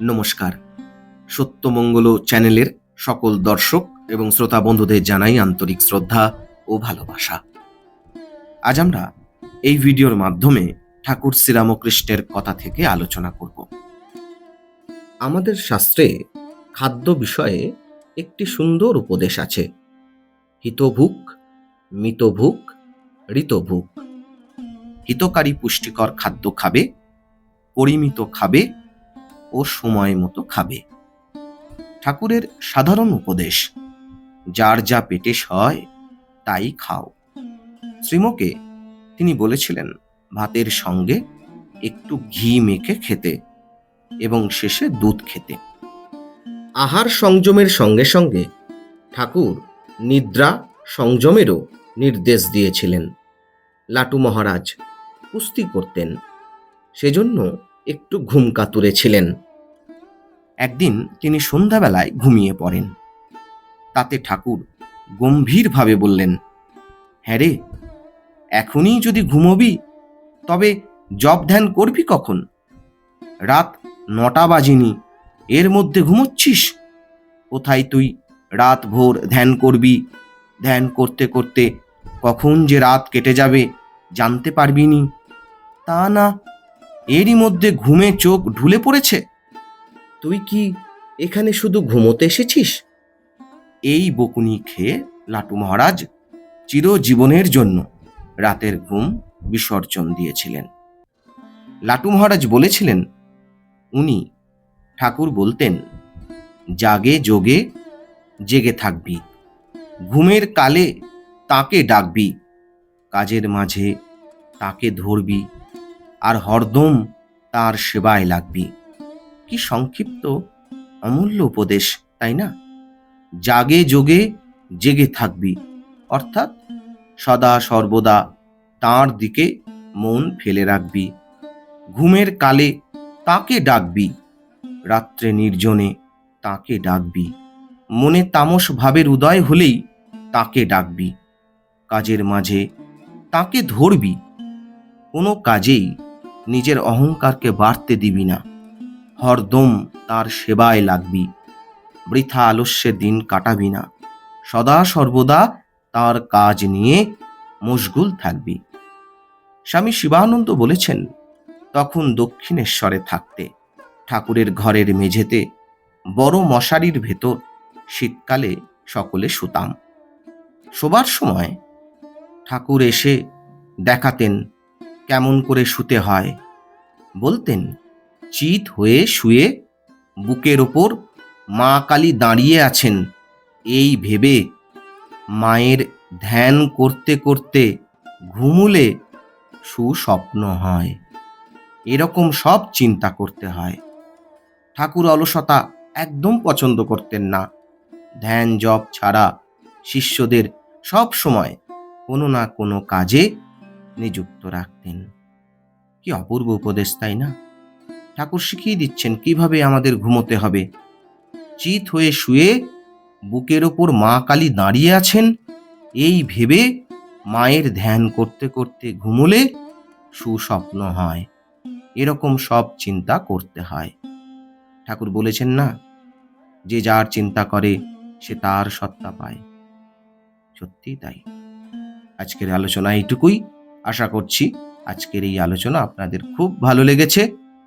নমস্কার। সত্যমঙ্গল চ্যানেলের সকল দর্শক এবং শ্রোতা বন্ধুদের জানাই আন্তরিক শ্রদ্ধা ও ভালোবাসা। আজ আমরা এই ভিডিওর মাধ্যমে ঠাকুর শ্রীরামকৃষ্ণের কথা থেকে আলোচনা করব। আমাদের শাস্ত্রে খাদ্য বিষয়ে একটি সুন্দর উপদেশ আছে। হিতভুক, মিতভুক, ঋতভুক। হিতকারী পুষ্টিকর খাদ্য খাবে, পরিমিত খাবে ও সময় মতো খাবে। ঠাকুরের সাধারণ উপদেশ, যার যা পেটে সয়, তাই খাও। শ্রীমকে তিনি বলেছিলেন, ভাতের সঙ্গে একটু ঘি মেখে খেতে এবং শেষে দুধ খেতে। আহার সংযমের সঙ্গে সঙ্গে ঠাকুর নিদ্রা সংযমেরও নির্দেশ দিয়েছিলেন। লাটু মহারাজ কুস্তি করতেন, সেজন্য একটু ঘুম কাতুরে ছিলেন একদিন তিনি সন্ধ্যাবেলায় ঘুমিয়ে পড়েন। তাতে ঠাকুর গম্ভীরভাবে বললেন হ্যাঁ রে, এখনই যদি ঘুমোবি, তবে জব ধ্যান করবি কখন? রাত নটা বাজিনি, এর মধ্যে ঘুমোচ্ছিস? কোথায় তুই রাত ভোর ধ্যান করবি? ধ্যান করতে করতে কখন যে রাত কেটে যাবে জানতে পারবি নি। তা না, এরই মধ্যে ঘুমে চোখ ঢুলে পড়েছে? তুই কি এখানে শুধু ঘুমোতে এসেছিস? এই বকুনি খেয়ে লাটু মহারাজ চিরজীবনের জন্য রাতের ঘুম বিসর্জন দিয়েছিলেন। লাটু মহারাজ বলেছিলেন, উনি ঠাকুর বলতেন, জাগে যোগে জেগে থাকবি, ঘুমের কালে তাকে ডাকবি, কাজের মাঝে তাকে ধরবি, আর হরদম তার সেবায় লাগবি। কি সংক্ষিপ্ত, অমূল্য উপদেশ, তাই না? জাগে যোগে জেগে থাকবি। অর্থাৎ সদা সর্বদা তার দিকে মন ফেলে রাখবি। ঘুমের কালে তাকে ডাকবি। রাত্রে নির্জনে তাকে ডাকবি। মনে তামস ভাবের উদয় হলেই তাকে ডাকবি। কাজের মাঝে তাকে ধরবি। কোনো কাজেই নিজের অহংকারকে বাড়তে দিবি না। হরদম তার সেবায় লাগবি। বৃথা আলস্যের দিন কাটাবি না। সদা সর্বদা তার কাজ নিয়ে মশগুল থাকবি। স্বামী শিবানন্দ বলেছেন, তখন দক্ষিণেশ্বরে থাকতে, ঠাকুরের ঘরের মেঝেতে বড় মশারির ভেতর শীতকালে সকলে শুতাম। শোবার সময় ঠাকুর এসে দেখাতেন, কেমন করে শুতে হয়। বলতেন চিত হয়ে শুয়ে বুকের ওপর মা কালী দাঁড়িয়ে আছেন। এই ভেবে মায়ের ধ্যান করতে করতে ঘুমুলে সুস্বপ্ন হয়। এরকম সব চিন্তা করতে হয়। ঠাকুর অলসতা একদম পছন্দ করতেন না। ধ্যান জপ ছাড়া শিষ্যদের সব সময় কোনো না কোনো কাজে নিযুক্ত রাখতেন। কি অপূর্ব উপদেশ, তাই না? ঠাকুর শিখিয়ে দিচ্ছেন কীভাবে আমাদের ঘুমোতে হবে। চিত হয়ে শুয়ে বুকের ওপর মা কালী দাঁড়িয়ে আছেন। এই ভেবে মায়ের ধ্যান করতে করতে ঘুমোলে সুস্বপ্ন হয়। এরকম সব চিন্তা করতে হয়। ঠাকুর বলেছেন না, যে যার চিন্তা করে সে তার সত্তা পায়। সত্যি তাই। আজকের আলোচনা এইটুকুই। আশা করছি আজকের এই আলোচনা আপনাদের খুব ভালো লেগেছে।